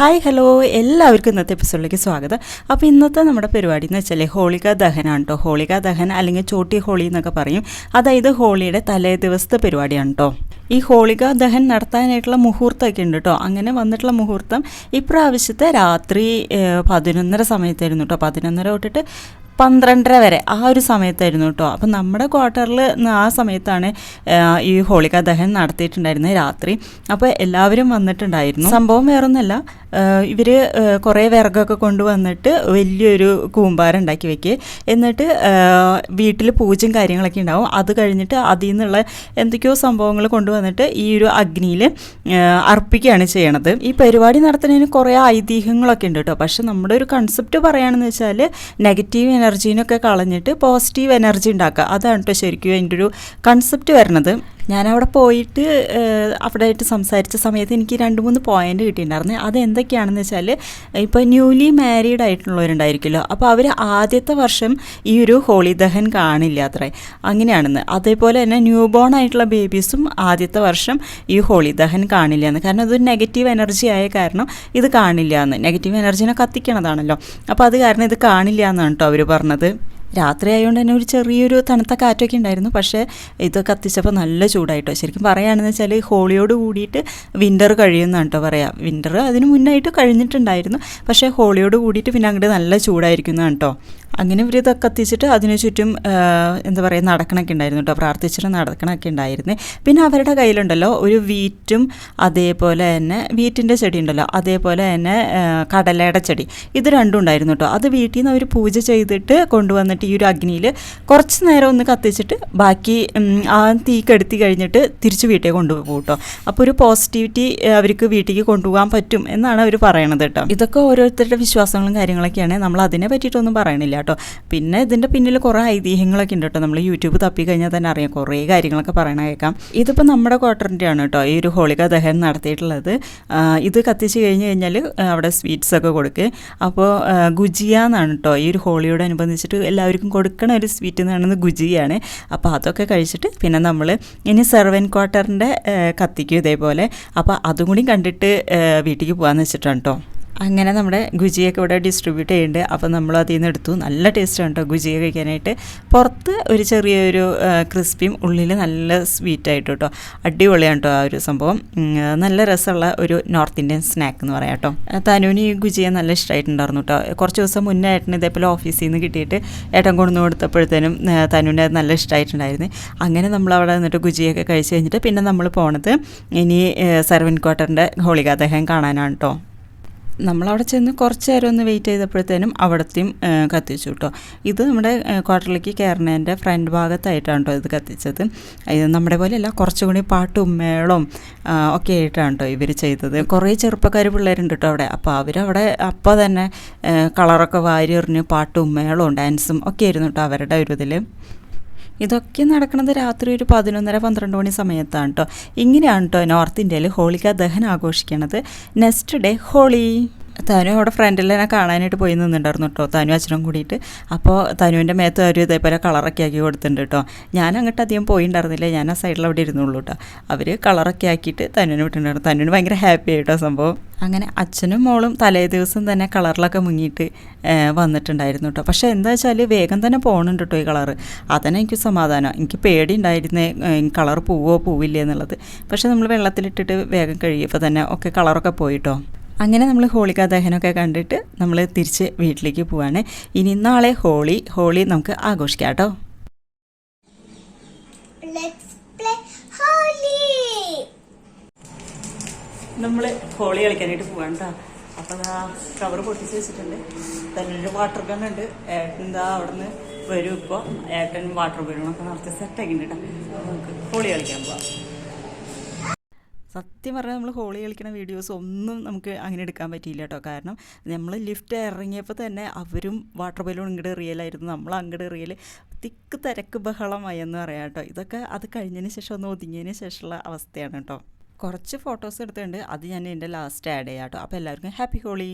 Hi hello. എല്ലാവർക്കും ഇന്നത്തെ എപ്പിസോഡിലേക്ക് സ്വാഗതം. അപ്പോൾ ഇന്നത്തെ നമ്മുടെ പരിപാടി എന്ന് വെച്ചാൽ ഹോളിക ദഹനാണ് കേട്ടോ ഹോളിക ദഹൻ അല്ലെങ്കിൽ ചോട്ടി ഹോളി എന്നൊക്കെ പറയും. അതായത് ഹോളിയുടെ തലേ ദിവസത്തെ പരിപാടിയാണ് കേട്ടോ ഈ ഹോളിക ദഹൻ നടത്താനായിട്ടുള്ള മുഹൂർത്തമൊക്കെ ഉണ്ട് കേട്ടോ അങ്ങനെ വന്നിട്ടുള്ള മുഹൂർത്തം ഇപ്രാവശ്യത്തെ രാത്രി പതിനൊന്നര സമയത്തായിരുന്നു കേട്ടോ പതിനൊന്നര തൊട്ടിട്ട് പന്ത്രണ്ടര വരെ ആ ഒരു സമയത്തായിരുന്നു കേട്ടോ. അപ്പം നമ്മുടെ ക്വാർട്ടറിൽ ആ സമയത്താണ് ഈ ഹോളിക ദഹൻ നടത്തിയിട്ടുണ്ടായിരുന്നത് രാത്രി. അപ്പോൾ എല്ലാവരും വന്നിട്ടുണ്ടായിരുന്നു. സംഭവം വേറൊന്നല്ല ഇവർ കുറേ വിറകൊക്കെ കൊണ്ടുവന്നിട്ട് വലിയൊരു കൂമ്പാരം ഉണ്ടാക്കി വെക്കുക എന്നിട്ട് വീട്ടിൽ പൂജയും കാര്യങ്ങളൊക്കെ ഉണ്ടാവും. അത് കഴിഞ്ഞിട്ട് അതിൽ നിന്നുള്ള എന്തൊക്കെയോ സംഭവങ്ങൾ കൊണ്ടുവന്നിട്ട് ഈ ഒരു അഗ്നിയിൽ അർപ്പിക്കുകയാണ് ചെയ്യണത്. ഈ പരിപാടി നടത്തുന്നതിന് കുറേ ഐതിഹ്യങ്ങളൊക്കെ ഉണ്ട് കേട്ടോ. പക്ഷെ നമ്മുടെ ഒരു കൺസെപ്റ്റ് പറയുകയാണെന്ന് വെച്ചാൽ നെഗറ്റീവ് എനർജീനൊക്കെ കളഞ്ഞിട്ട് പോസിറ്റീവ് എനർജി ഉണ്ടാക്കുക. അതാണ് കേട്ടോ ശരിക്കും അതിന്റെ ഒരു കൺസെപ്റ്റ് വരുന്നത്. ഞാനവിടെ പോയിട്ട് അവിടെ ആയിട്ട് സംസാരിച്ച സമയത്ത് എനിക്ക് രണ്ട് മൂന്ന് പോയിന്റ് കിട്ടിയിട്ടുണ്ടായിരുന്നു. അത് എന്തൊക്കെയാണെന്ന് വെച്ചാൽ ഇപ്പോൾ ന്യൂലി മാരീഡ് ആയിട്ടുള്ളവരുണ്ടായിരിക്കുമല്ലോ. അപ്പോൾ അവർ ആദ്യത്തെ വർഷം ഈ ഒരു ഹോളി ദഹൻ കാണില്ല അത്രേ. അങ്ങനെയാണെന്ന്. അതേപോലെ തന്നെ ന്യൂ ബോൺ ആയിട്ടുള്ള ബേബീസും ആദ്യത്തെ വർഷം ഈ ഹോളി ദഹൻ കാണില്ല എന്ന്. കാരണം അതൊരു നെഗറ്റീവ് എനർജി ആയ കാരണം ഇത് കാണില്ല എന്ന്. നെഗറ്റീവ് എനർജീനെ കത്തിക്കണതാണല്ലോ. അപ്പോൾ അത് കാരണം ഇത് കാണില്ല എന്നാണ് കേട്ടോ അവർ പറഞ്ഞത്. രാത്രി ആയതുകൊണ്ട് തന്നെ ഒരു ചെറിയൊരു തണുത്ത കാറ്റൊക്കെ ഉണ്ടായിരുന്നു. പക്ഷേ ഇത് കത്തിച്ചപ്പോൾ നല്ല ചൂടായിട്ടോ. ശരിക്കും പറയുകയാണെന്ന് വെച്ചാൽ ഹോളിയോട് കൂടിയിട്ട് വിന്റർ കഴിയുന്നതാണ് കേട്ടോ പറയാം. വിന്റർ അതിന് മുന്നായിട്ട് കഴിഞ്ഞിട്ടുണ്ടായിരുന്നു. പക്ഷേ ഹോളിയോട് കൂടിയിട്ട് പിന്നെ അങ്ങോട്ട് നല്ല ചൂടായിരിക്കുന്നതാണ് കേട്ടോ അങ്ങനെ ഇവർ ഇതൊക്കെ കത്തിച്ചിട്ട് അതിനു ചുറ്റും എന്താ പറയുക നടക്കണമൊക്കെ ഉണ്ടായിരുന്നു കേട്ടോ പ്രാർത്ഥിച്ചിട്ട് നടക്കണമൊക്കെ ഉണ്ടായിരുന്നു. പിന്നെ അവരുടെ കയ്യിലുണ്ടല്ലോ ഒരു വീറ്റും അതേപോലെ തന്നെ വീറ്റിന്റെ ചെടി ഉണ്ടല്ലോ അതേപോലെ തന്നെ കടലയുടെ ചെടി. ഇത് രണ്ടും ഉണ്ടായിരുന്നു കേട്ടോ അത് വീട്ടിൽ നിന്ന് അവർ പൂജ ചെയ്തിട്ട് കൊണ്ടുവന്നിട്ട് ഈ ഒരു അഗ്നിയിൽ കുറച്ച് നേരം ഒന്ന് കത്തിച്ചിട്ട് ബാക്കി ആ തീ കെടുത്തി കഴിഞ്ഞിട്ട് തിരിച്ച് വീട്ടിൽ കൊണ്ടുപോകും കേട്ടോ അപ്പോൾ ഒരു പോസിറ്റിവിറ്റി അവർക്ക് വീട്ടിലേക്ക് കൊണ്ടുപോകാൻ പറ്റും എന്നാണ് അവർ പറയണത് കേട്ടോ ഇതൊക്കെ ഓരോരുത്തരുടെ വിശ്വാസങ്ങളും കാര്യങ്ങളൊക്കെയാണ്. നമ്മൾ അതിനെ പറ്റിയിട്ടൊന്നും പറയണില്ല. കേട്ടോ. പിന്നെ ഇതിന്റെ പിന്നിൽ കുറേ ഐതിഹ്യങ്ങളൊക്കെ ഉണ്ട് കേട്ടോ. നമ്മൾ യൂട്യൂബ് തപ്പി കഴിഞ്ഞാൽ തന്നെ അറിയാം കുറേ കാര്യങ്ങളൊക്കെ പറയണ കേൾക്കാം. ഇതിപ്പോൾ നമ്മുടെ ക്വാർട്ടറിന്റെ ആണ് കേട്ടോ. ഈ ഒരു ഹോളിക ദഹൻ നടത്തിയിട്ടുള്ളത്. ഇത് കത്തിച്ച് കഴിഞ്ഞ് കഴിഞ്ഞാൽ അവിടെ സ്വീറ്റ്സ് ഒക്കെ കൊടുക്കുക അപ്പോൾ ഗുജിയ എന്നാണ് കേട്ടോ. ഈ ഒരു ഹോളിയോട് അനുബന്ധിച്ചിട്ട് എല്ലാവർക്കും കൊടുക്കണ ഒരു സ്വീറ്റ് എന്ന് പറയുന്നത് ഗുജിയാണ്. അപ്പോൾ അതൊക്കെ കഴിച്ചിട്ട് പിന്നെ നമ്മൾ ഇനി സെർവൻ ക്വാർട്ടറിന്റെ കത്തിക്കും ഇതേപോലെ. അപ്പോൾ അതും കൂടി കണ്ടിട്ട് വീട്ടിലേക്ക് പോകാമെന്ന് വെച്ചിട്ടാണ് കേട്ടോ. അങ്ങനെ നമ്മുടെ ഗുജിയൊക്കെ ഇവിടെ ഡിസ്ട്രിബ്യൂട്ട് ചെയ്യുന്നുണ്ട് അപ്പോൾ നമ്മൾ അതിൽ നിന്ന് എടുത്തു. നല്ല ടേസ്റ്റാണ് കേട്ടോ ഗുജിയ കഴിക്കാനായിട്ട്. പുറത്ത് ഒരു ചെറിയൊരു ക്രിസ്പിയും ഉള്ളിൽ നല്ല സ്വീറ്റായിട്ട് കേട്ടോ അടിപൊളിയാണ് കേട്ടോ ആ ഒരു സംഭവം. നല്ല രസമുള്ള ഒരു നോർത്ത് ഇന്ത്യൻ സ്നാക്ക് എന്ന് പറയാം കേട്ടോ തനുവിന് ഈ ഗുജിയ നല്ല ഇഷ്ടമായിട്ടുണ്ടായിരുന്നു കേട്ടോ കുറച്ച് ദിവസം മുന്നേ ഏട്ടന് ഇതേപോലെ ഓഫീസിൽ നിന്ന് കിട്ടിയിട്ട് ഏട്ടൻ കൊണ്ടുവന്ന് കൊടുത്തപ്പോഴത്തേനും തനുവിന് അത് നല്ല ഇഷ്ടമായിട്ടുണ്ടായിരുന്നു അങ്ങനെ നമ്മൾ അവിടെ നിന്നിട്ട് ഗുജിയൊക്കെ കഴിച്ച് കഴിഞ്ഞിട്ട് പിന്നെ നമ്മൾ പോണത് ഇനി സെർവൻ ക്വാർട്ടറിന്റെ ഹോളികാദേഹം കാണാനാണ് കേട്ടോ നമ്മളവിടെ ചെന്ന് കുറച്ച് നേരം ഒന്ന് വെയിറ്റ് ചെയ്തപ്പോഴത്തേനും അവിടത്തെയും കത്തിച്ചു കേട്ടോ ഇത് നമ്മുടെ ക്വാർട്ടറിലേക്ക് കയറുന്നതിന്റെ ഫ്രണ്ട് ഭാഗത്തായിട്ടാണ് കേട്ടോ ഇത് കത്തിച്ചത്. ഇത് നമ്മുടെ പോലെയല്ല കുറച്ചും കൂടി പാട്ടും മേളവും ഒക്കെ ആയിട്ടാണ് കേട്ടോ ഇവർ ചെയ്തത്. കുറേ ചെറുപ്പക്കാർ പിള്ളേരുണ്ട് കേട്ടോ അവിടെ. അപ്പോൾ അവരവിടെ അപ്പോൾ തന്നെ കളറൊക്കെ വാരി എറിഞ്ഞ് പാട്ടും മേളവും ഡാൻസും ഒക്കെ ആയിരുന്നു കേട്ടോ അവരുടെ ഒരു ഇതിൽ ഇതൊക്കെ നടക്കുന്നത് രാത്രി ഒരു പതിനൊന്നര പന്ത്രണ്ട് മണി സമയത്താണ് കേട്ടോ ഇങ്ങനെയാണ് കേട്ടോ നോർത്ത് ഇന്ത്യയിൽ ഹോളിക ദഹൻ ആഘോഷിക്കുന്നത് നെക്സ്റ്റ് ഡേ ഹോളി. തനു അവിടെ ഫ്രണ്ടിൽ തന്നെ കാണാനായിട്ട് പോയി നിന്നിട്ടുണ്ടായിരുന്നു കേട്ടോ തനു അച്ഛനും കൂടിയിട്ട്. അപ്പോൾ തനുവിന്റെ മേത്ത് ഒരു ഇതേപോലെ കളറൊക്കെ ആക്കി കൊടുത്തിട്ടുണ്ട് കേട്ടോ ഞാൻ അങ്ങോട്ട് അധികം പോയിണ്ടായിരുന്നില്ല. ഞാൻ ആ സൈഡിൽ അവിടെ ഇരുന്നുള്ളൂ കേട്ടോ അവർ കളറൊക്കെ ആക്കിയിട്ട് തനുവിന് വിട്ടിട്ടുണ്ടായിരുന്നു. തനുവിന് ഭയങ്കര ഹാപ്പി ആയിട്ടോ സംഭവം. അങ്ങനെ അച്ഛനും മോളും തലേ ദിവസം തന്നെ കളറിലൊക്കെ മുങ്ങിയിട്ട് വന്നിട്ടുണ്ടായിരുന്നു കേട്ടോ പക്ഷേ എന്താ വെച്ചാൽ വേഗം തന്നെ പോകണുണ്ട് കേട്ടോ ഈ കളറ് അതന്നെ എനിക്ക് സമാധാനം. എനിക്ക് പേടി ഉണ്ടായിരുന്നേ കളർ പോവോ പോവില്ലേ എന്നുള്ളത്. പക്ഷേ നമ്മൾ വെള്ളത്തിലിട്ടിട്ട് വേഗം കഴിയുമ്പോൾ തന്നെ ഒക്കെ കളറൊക്കെ പോയിട്ടോ അങ്ങനെ നമ്മൾ ഹോളിക ദഹനമൊക്കെ കണ്ടിട്ട് നമ്മൾ തിരിച്ച് വീട്ടിലേക്ക് പോവാണ്. ഇനി നാളെ ഹോളി ഹോളി നമുക്ക് ആഘോഷിക്കാം കേട്ടോ Let's play Holy. നമ്മൾ ഹോളി കളിക്കാനായിട്ട് പോവാണ് കേട്ടോ അപ്പം ആ കവർ പൊട്ടിച്ച് വെച്ചിട്ടുണ്ട്. തന്നെ വാട്ടർ ഗൺ ഉണ്ട്. ഏട്ടൻ എന്താ അവിടെ നിന്ന് വരും ഇപ്പോൾ ഏട്ടൻ വാട്ടർ ബലൂണൊക്കെ നിറച്ച് സെറ്റ് ഉണ്ട് കേട്ടോ നമുക്ക് ഹോളി കളിക്കാൻ പോവാം. സത്യം പറഞ്ഞാൽ നമ്മൾ ഹോളി കളിക്കുന്ന വീഡിയോസ് ഒന്നും നമുക്ക് അങ്ങനെ എടുക്കാൻ പറ്റിയില്ല കേട്ടോ കാരണം നമ്മൾ ലിഫ്റ്റ് ഇറങ്ങിയപ്പോൾ തന്നെ അവരും വാട്ടർ ബലൂൺ ഇങ്ങോട്ട് എറിയലായിരുന്നു നമ്മൾ അങ്ങോട്ട് റിയൽ തിക്ക് തിരക്ക് ബഹളമായി എന്ന് പറയാം കേട്ടോ ഇതൊക്കെ അത് കഴിഞ്ഞതിന് ശേഷം ഒന്ന് ഒതുങ്ങിയതിന് ശേഷമുള്ള അവസ്ഥയാണ് കേട്ടോ കുറച്ച് ഫോട്ടോസ് എടുത്തിട്ടുണ്ട്. അത് ഞാൻ എന്റെ ലാസ്റ്റ് ആഡ് ചെയ്യാം കേട്ടോ അപ്പോൾ എല്ലാവർക്കും ഹാപ്പി ഹോളി.